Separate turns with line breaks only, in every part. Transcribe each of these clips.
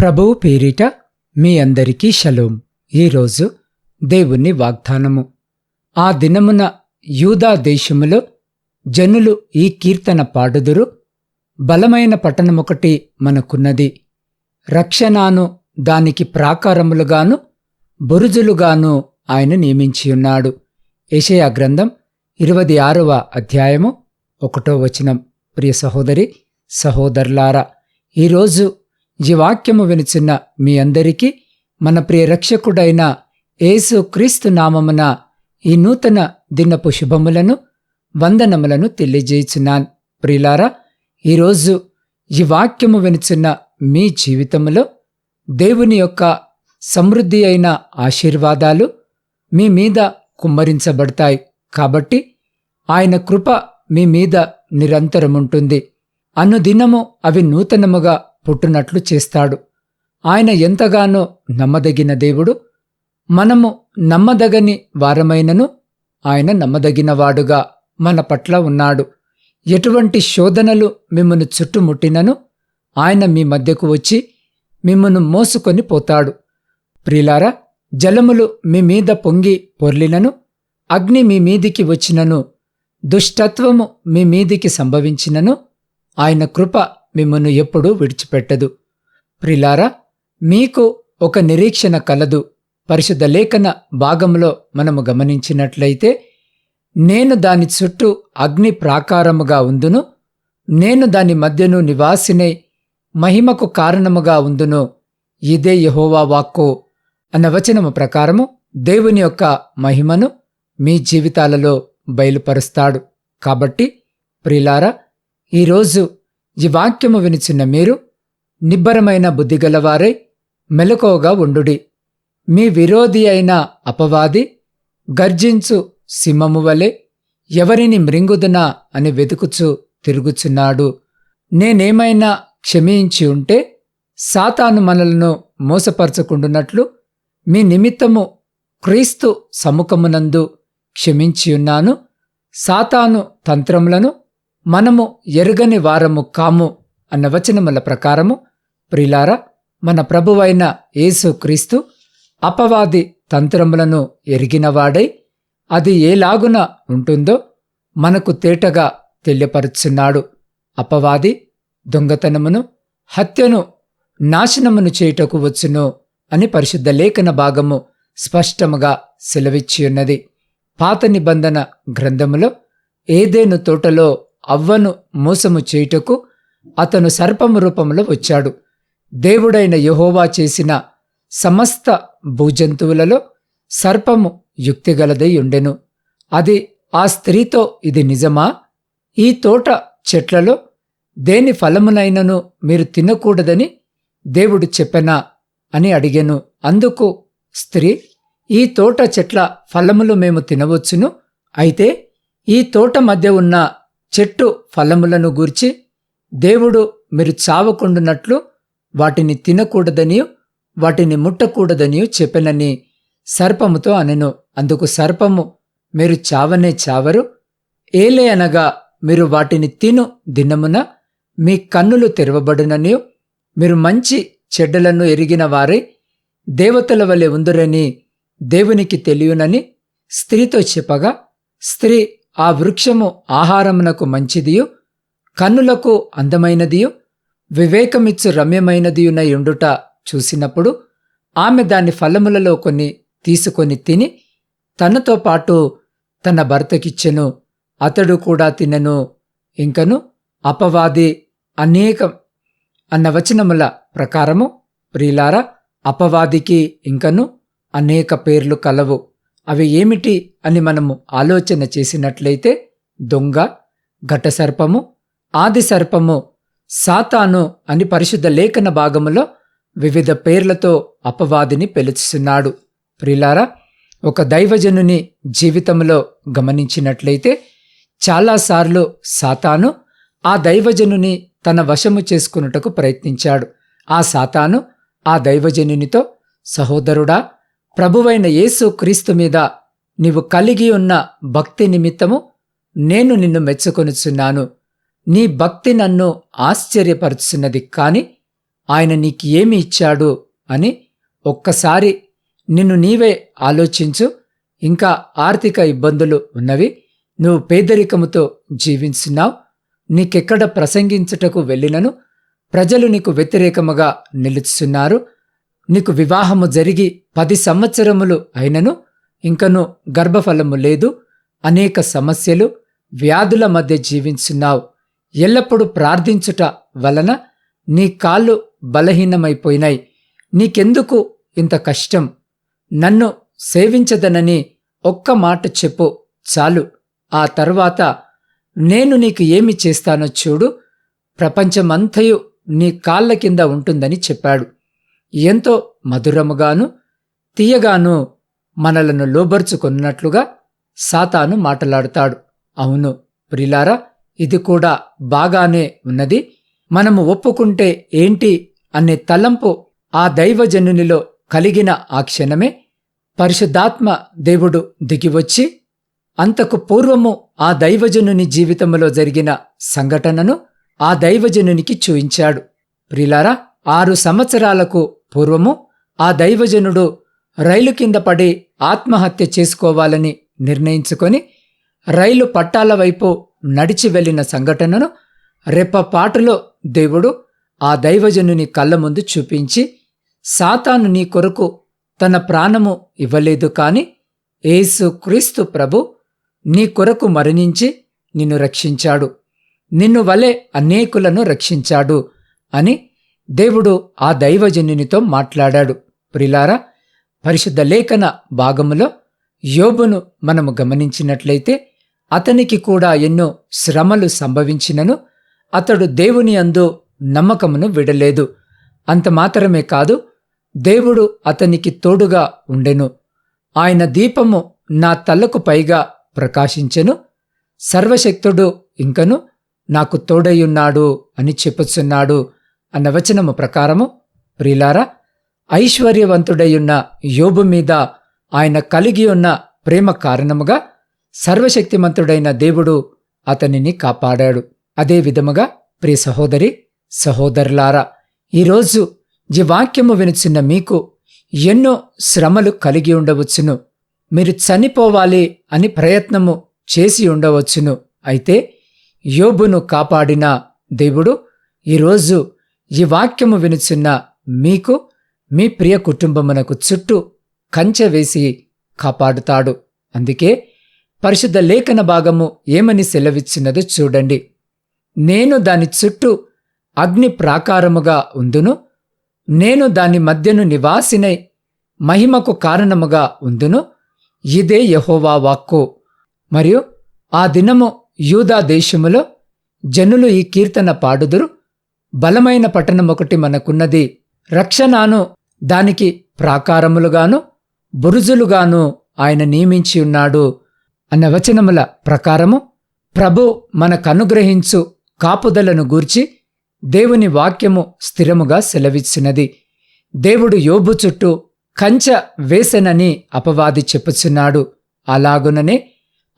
ప్రభువు పేరిట మీ అందరికీ షలోం. ఈరోజు దేవుని వాగ్దానము. ఆ దినమున యూదా దేశములో జనులు ఈ కీర్తన పాడుదురు. బలమైన పట్టణమొకటి మనకున్నది. రక్షణాను దానికి ప్రాకారములుగాను బురుజులుగాను ఆయన నియమించియున్నాడు యషయా గ్రంథం ఇరవది ఆరవ అధ్యాయము ఒకటో వచనం. ప్రియ సహోదరి సహోదరులారా ఈరోజు ఈ వాక్యము వినిచిన మీ అందరికీ మన ప్రియ రక్షకుడైన యేసు క్రీస్తు నామమున ఈ నూతన దినపు శుభములను వందనములను తెలియజేయుచున్నాను. ప్రియులారా ఈరోజు ఈ వాక్యము వినిచిన మీ జీవితములో దేవుని యొక్క సమృద్ధి అయిన ఆశీర్వాదాలు మీ మీద కుమ్మరించబడతాయి. కాబట్టి ఆయన కృప మీ మీద నిరంతరముంటుంది. అనుదినము అవి నూతనముగా పుట్టునట్లు చేస్తాడు. ఆయన ఎంతగానో నమ్మదగిన దేవుడు. మనము నమ్మదగని వారమైనను ఆయన నమ్మదగినవాడుగా మన పట్ల ఉన్నాడు. ఎటువంటి శోధనలు మిమ్మను చుట్టుముట్టినను ఆయన మీ మధ్యకు వచ్చి మిమ్మను మోసుకొని పోతాడు. ప్రిలారా జలములు మీ మీద పొంగి పొర్లినను అగ్ని మీ మీదికి వచ్చినను దుష్టత్వము మీ మీదికి సంభవించినను ఆయన కృప మిమ్మను ఎప్పుడూ విడిచిపెట్టదు. ప్రిలారా మీకు ఒక నిరీక్షణ కలదు. పరిశుద్ధ లేఖన భాగంలో మనము గమనించినట్లయితే నేను దాని చుట్టూ అగ్ని ప్రాకారముగా ఉందును నేను దాని మధ్యను నివాసినై మహిమకు కారణముగా ఉందును. ఇదే యహోవా వాక్కు. అన్న వచనము ప్రకారము దేవుని యొక్క మహిమను మీ జీవితాలలో బయలుపరుస్తాడు. కాబట్టి ప్రిలారా ఈరోజు ఈ వాక్యము వినిచిన మీరు నిబ్బరమైన బుద్ధిగలవారై మెలకువగా ఉండుడి. మీ విరోధి అయిన అపవాది గర్జించు సింహము వలె ఎవరిని మృంగుదునా అని వెతుకుచు తిరుగుచున్నాడు. నేనేమైనా క్షమించి ఉంటే సాతాను మనలను మోసపరచకుండునట్లు మీ నిమిత్తము క్రీస్తు సముఖమునందు క్షమించియున్నాను. సాతాను తంత్రములను మనము ఎరుగని వారము కాము అన్న వచనముల ప్రకారము ప్రిలారా మన ప్రభువైన యేసు క్రీస్తు అపవాది తంత్రములను ఎరిగినవాడై అది ఏలాగున ఉంటుందో మనకు తేటగా తెలియపరుచున్నాడు. అపవాది దొంగతనమును హత్యను నాశనమును చేయుటకు వచ్చును అని పరిశుద్ధ లేఖన భాగము స్పష్టముగా సెలవిచ్చియున్నది. పాత నిబంధన గ్రంథములో ఏదేను తోటలో అవ్వను మోసము చేయుటకు అతను సర్పము రూపంలో వచ్చాడు. దేవుడైన యహోవా చేసిన సమస్త భూజంతువులలో సర్పము యుక్తిగలదై ఉండెను. అది ఆ స్త్రీతో ఇది నిజమా? ఈ తోట చెట్లలో దేని ఫలమునైనను మీరు తినకూడదని దేవుడు చెప్పెనా అని అడిగెను. అందుకు స్త్రీ ఈ తోట చెట్ల ఫలములు మేము తినవచ్చును? అయితే ఈ తోట మధ్య ఉన్న చెట్టు ఫలములను గూర్చి దేవుడు మీరు చావకుండునట్లు వాటిని తినకూడదనియు వాటిని ముట్టకూడదనియూ చెప్పెనని సర్పముతో అనెను. అందుకు సర్పము మీరు చావనే చావరు ఏలే అనగా మీరు వాటిని తిను దినమున మీ కన్నులు తెరవబడునని మీరు మంచి చెడ్డలను ఎరిగిన వారై దేవతల వలె ఉందురని దేవునికి తెలియనని స్త్రీతో చెప్పగా స్త్రీ ఆ వృక్షము ఆహారమునకు మంచిదియు కన్నులకు అందమైనదియు వివేకమిచ్చు రమ్యమైనదియునై ఉండుట చూసినప్పుడు ఆమె దాని ఫలములలో కొన్ని తీసుకొని తిని తనతో పాటు తన భర్తకిచ్చెను అతడు కూడా తినెను. ఇంకను అపవాది అనేకం అన్న వచనముల ప్రకారము ప్రియులారా అపవాదికి ఇంకను అనేక పేర్లు కలవు. అవి ఏమిటి అని మనము ఆలోచన చేసినట్లయితే దొంగ ఘటసర్పము ఆది సర్పము సాతాను అని పరిశుద్ధ లేఖన భాగములో వివిధ పేర్లతో అపవాదిని పిలుచుచున్నాడు. ప్రిలారా ఒక దైవజనుని జీవితంలో గమనించినట్లయితే చాలాసార్లు సాతాను ఆ దైవజనుని తన వశము చేసుకున్నటకు ప్రయత్నించాడు. ఆ సాతాను ఆ దైవజనునితో సహోదరుడా ప్రభువైన యేసు క్రీస్తు మీద నీవు కలిగి ఉన్న భక్తి నిమిత్తము నేను నిన్ను మెచ్చుకొనుచున్నాను. నీ భక్తి నన్ను ఆశ్చర్యపరుచున్నది కాని ఆయన నీకు ఏమి ఇచ్చాడు అని ఒక్కసారి నిన్ను నీవే ఆలోచించు. ఇంకా ఆర్థిక ఇబ్బందులు ఉన్నవి నువ్వు పేదరికముతో జీవించున్నావు. నీకెక్కడ ప్రసంగించుటకు వెళ్ళినను? ప్రజలు నీకు వ్యతిరేకముగా నిలుచున్నారు. నీకు వివాహము జరిగి పది సంవత్సరములు అయినను ఇంకను గర్భఫలము లేదు. అనేక సమస్యలు వ్యాధుల మధ్య జీవించున్నావు. ఎల్లప్పుడూ ప్రార్థించుట వలన నీ కాళ్ళు బలహీనమైపోయినాయి. నీకెందుకు ఇంత కష్టం? నన్ను సేవించదనని ఒక్క మాట చెప్పు చాలు. ఆ తర్వాత నేను నీకు ఏమి చేస్తానో చూడు. ప్రపంచమంతయు నీ కాళ్ళ కింద ఉంటుందని చెప్పాడు. ఎంతో మధురముగాను తీయగాను మనలను లోబర్చుకున్నట్లుగా సాతాను మాటలాడుతాడు. అవును ప్రిలారా ఇది కూడా బాగానే ఉన్నది. మనము ఒప్పుకుంటే ఏంటి అనే తలంపు ఆ దైవజనునిలో కలిగిన ఆ క్షణమే పరిశుద్ధాత్మ దేవుడు దిగివచ్చి అంతకు పూర్వము ఆ దైవజనుని జీవితంలో జరిగిన సంఘటనను ఆ దైవజనునికి చూయించాడు. ప్రిలారా ఆరు సంవత్సరాలకు పూర్వము ఆ దైవజనుడు రైలు కింద పడి ఆత్మహత్య చేసుకోవాలని నిర్ణయించుకొని రైలు పట్టాల వైపు నడిచి వెళ్ళిన సంఘటనను రెప్పపాటులో దేవుడు ఆ దైవజనుని కళ్ళ ముందు చూపించి సాతాను నీ కొరకు తన ప్రాణము ఇవ్వలేదు కాని ఏసు క్రీస్తు ప్రభు నీ కొరకు మరణించి నిన్ను రక్షించాడు. నిన్ను వలె అనేకులను రక్షించాడు అని దేవుడు ఆ దైవజనునితో మాట్లాడాడు. ప్రిలారా పరిశుద్ధ లేఖన భాగములో యోబును మనము గమనించినట్లయితే అతనికి కూడా ఎన్నో శ్రమలు సంభవించినను అతడు దేవుని అందు నమ్మకమును విడలేదు. అంత మాత్రమే కాదు దేవుడు అతనికి తోడుగా ఉండెను. ఆయన దీపము నా తలకు పైగా ప్రకాశించెను సర్వశక్తుడు ఇంకను నాకు తోడయ్యున్నాడు అని చెప్పుచున్నాడు. అన్న వచనము ప్రకారము ప్రిలారా ఐశ్వర్యవంతుడయ్యున్న యోబు మీద ఆయన కలిగి ఉన్న ప్రేమ కారణముగా సర్వశక్తిమంతుడైన దేవుడు అతనిని కాపాడాడు. అదే విధముగా ప్రియ సహోదరి సహోదరులారా ఈరోజు ఈ వాక్యము వినుచున్న మీకు ఎన్నో శ్రమలు కలిగి ఉండవచ్చును. మీరు చనిపోవాలి అని ప్రయత్నము చేసి ఉండవచ్చును. అయితే యోబును కాపాడిన దేవుడు ఈరోజు ఈ వాక్యము వినుచున్న మీకు మీ ప్రియ కుటుంబమునకు చుట్టూ కంచె వేసి కాపాడుతాడు. అందుకే పరిశుద్ధ లేఖన భాగము ఏమని సెలవిచ్చినదో చూడండి. నేను దాని చుట్టూ అగ్ని ప్రాకారముగా ఉందును నేను దాని మధ్యను నివాసినై మహిమకు కారణముగా ఉందును ఇదే యహోవా వాక్కు. మరియు ఆ దినము యూదా దేశములో జనులు ఈ కీర్తన పాడుదురు బలమైన పట్టణం ఒకటి మనకున్నది. రక్షణను దానికి ప్రాకారములుగాను బురుజులుగాను ఆయన నియమించి ఉన్నాడు అన్న వచనముల ప్రకారము ప్రభు మనకనుగ్రహించు కాపుదలను గూర్చి దేవుని వాక్యము స్థిరముగా సెలవిచ్చినది. దేవుడు యోబు చుట్టూ కంచ వేసెనని అపవాది చెప్పుచున్నాడు. అలాగుననే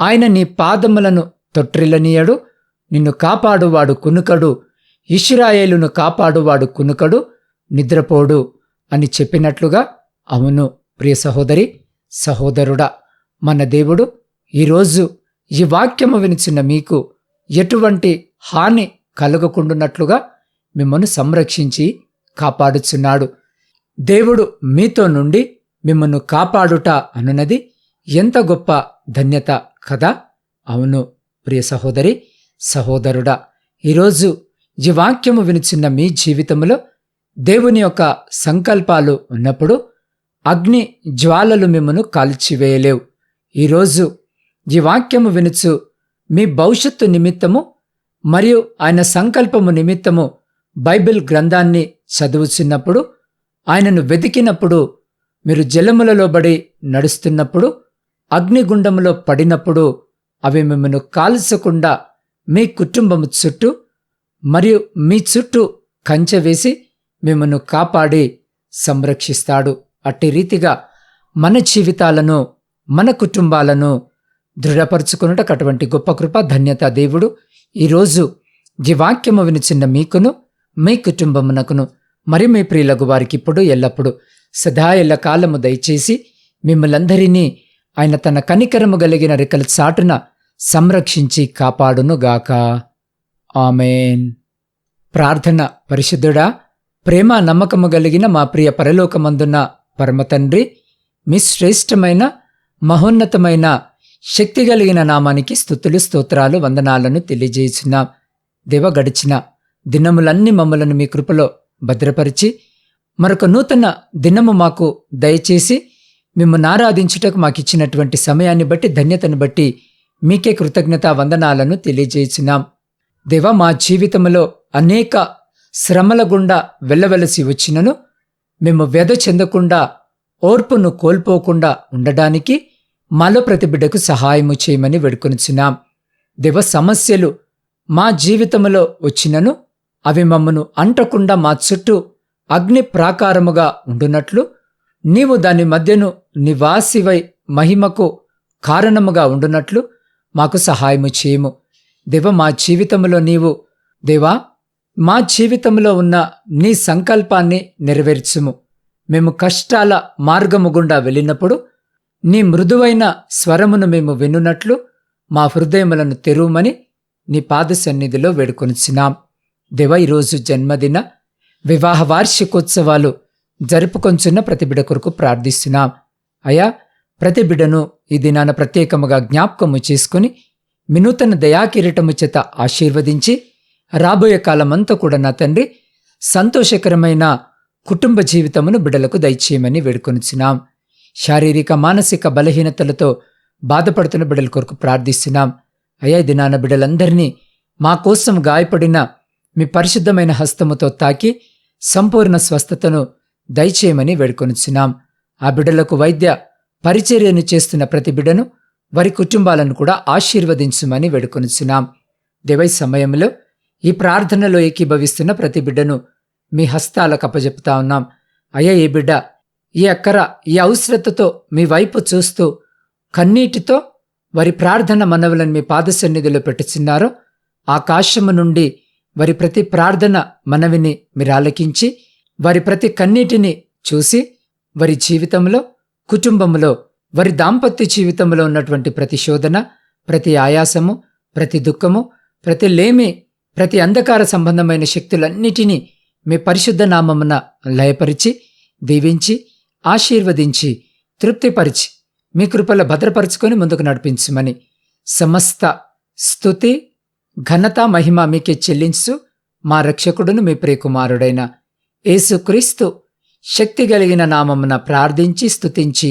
ఆయన నీ పాదములను తొట్రిల్లనీయడు నిన్ను కాపాడువాడు కునుకడు. ఇష్రాయేలును కాపాడువాడు కునుకడు నిద్రపోడు అని చెప్పినట్లుగా అవును ప్రియ సహోదరి సహోదరుడా మన దేవుడు ఈరోజు ఈ వాక్యము వినిచిన మీకు ఎటువంటి హాని కలగకుండునట్లుగా మిమ్మను సంరక్షించి కాపాడుచున్నాడు. దేవుడు మీతో నుండి మిమ్మల్ని కాపాడుట అనున్నది ఎంత గొప్ప ధన్యత కదా? అవును ప్రియ సహోదరి సహోదరుడా ఈరోజు ఈ వాక్యము వినిచిన్న మీ జీవితంలో దేవుని యొక్క సంకల్పాలు ఉన్నప్పుడు అగ్ని జ్వాలలు మిమ్మను కాల్చివేయలేవు. ఈరోజు ఈ వాక్యము వినుచు మీ భవిష్యత్తు నిమిత్తము మరియు ఆయన సంకల్పము నిమిత్తము బైబిల్ గ్రంథాన్ని చదువుచున్నప్పుడు ఆయనను వెతికినప్పుడు మీరు జలములలో బడి నడుస్తున్నప్పుడు అగ్నిగుండములో పడినప్పుడు అవి మిమ్మను కాల్చకుండా మీ కుటుంబము చుట్టూ మరియు మీ చుట్టూ కంచె వేసి మిమ్మను కాపాడి సంరక్షిస్తాడు. అట్టి రీతిగా మన జీవితాలను మన కుటుంబాలను దృఢపరుచుకున్నటకు అటువంటి గొప్ప కృప ధన్యత దేవుడు ఈరోజు ఈ వాక్యము వినిచిన్న మీకును మీ కుటుంబమునకును మరి మీ ప్రియులకు వారికి ఇప్పుడు ఎల్లప్పుడు సదా ఎల్ల కాలము దయచేసి మిమ్మలందరినీ ఆయన తన కనికరము కలిగిన రెక్కల చాటున సంరక్షించి కాపాడునుగాక. ఆమెన్. ప్రార్థన పరిశుద్ధుడా ప్రేమ నమ్మకము కలిగిన మా ప్రియ పరలోకమందున్న పరమతండ్రి మీ శ్రేష్టమైన మహోన్నతమైన శక్తి కలిగిన నామానికి స్థుతులు స్తోత్రాలు వందనాలను తెలియజేస్తున్నాం దేవ గడిచిన దినములన్నీ మమ్మలను మీ కృపలో భద్రపరిచి మరొక నూతన దినము మాకు దయచేసి మిమ్మల్ని ఆరాధించుటకు మాకు ఇచ్చినటువంటి సమయాన్ని బట్టి ధన్యతను బట్టి మీకే కృతజ్ఞత వందనాలను తెలియజేస్తున్నాం దేవ మా జీవితంలో అనేక శ్రమల గుండా వెళ్ళవలసి వచ్చినను మేము వ్యధ చెందకుండా ఓర్పును కోల్పోకుండా ఉండడానికి మాలో ప్రతి బిడ్డకు సహాయము చేయమని వేడుకొనిచున్నాం. దేవ సమస్యలు మా జీవితంలో వచ్చినను అవి మమ్మను అంటకుండా మా చుట్టూ అగ్ని ప్రాకారముగా ఉండునట్లు నీవు దాని మధ్యను నివాసివై మహిమకు కారణముగా ఉండునట్లు మాకు సహాయము చేయము. దేవ మా జీవితంలో నీవు దేవా మా జీవితంలో ఉన్న నీ సంకల్పాన్ని నెరవేర్చుము. మేము కష్టాల మార్గము గుండా వెళ్ళినప్పుడు నీ మృదువైన స్వరమును మేము వినున్నట్లు మా హృదయములను తెరువమని నీ పాద సన్నిధిలో వేడుకొనిచ్చినాం దేవ ఈరోజు జన్మదిన వివాహ వార్షికోత్సవాలు జరుపుకొంచున్న ప్రతి బిడ కొరకు ప్రార్థిస్తున్నాం. అయా ప్రతి బిడను ఈ దినాన ప్రత్యేకముగా జ్ఞాపకము చేసుకుని వినూతన దయాకిరీటము చేత ఆశీర్వదించి రాబోయే కాలమంతా కూడా నా తండ్రి సంతోషకరమైన కుటుంబ జీవితమును బిడలకు దయచేయమని వేడుకొనిచున్నాం. శారీరక మానసిక బలహీనతలతో బాధపడుతున్న బిడల కొరకు ప్రార్థిస్తున్నాం. అయ్యా దినాన బిడలందరినీ మా కోసం గాయపడిన మీ పరిశుద్ధమైన హస్తముతో తాకి సంపూర్ణ స్వస్థతను దయచేయమని వేడుకొనిచున్నాం. ఆ బిడ్డలకు వైద్య పరిచర్యను చేస్తున్న ప్రతి బిడ్డను వారి కుటుంబాలను కూడా ఆశీర్వదించమని వేడుకొనిచున్నాం. దేవై సమయంలో ఈ ప్రార్థనలో ఏకీభవిస్తున్న ప్రతి బిడ్డను మీ హస్తాలకు అప్పజెపుతా ఉన్నాం. అయ్యా ఈ బిడ్డ ఈ అక్కర ఈ అవసరతతో మీ వైపు చూస్తూ కన్నీటితో వారి ప్రార్థన మనవులను మీ పాద సన్నిధిలో పెట్టుచున్నారో ఆకాశము నుండి వారి ప్రతి ప్రార్థన మనవిని మీరు ఆలకించి వారి ప్రతి కన్నీటిని చూసి వారి జీవితంలో కుటుంబంలో వారి దాంపత్య జీవితంలో ఉన్నటువంటి ప్రతి శోధన ప్రతి ఆయాసము ప్రతి దుఃఖము ప్రతి లేమి ప్రతి అంధకార సంబంధమైన శక్తులన్నిటినీ మీ పరిశుద్ధ నామమున లయపరిచి దీవించి ఆశీర్వదించి తృప్తిపరిచి మీ కృపల భద్రపరుచుకొని ముందుకు నడిపించమని సమస్త స్థుతి ఘనత మహిమ మీకే చెల్లించు మా రక్షకుడును మీ ప్రియకుమారుడైన యేసుక్రీస్తు. శక్తి కలిగిన నామమున ప్రార్థించి స్తుతించి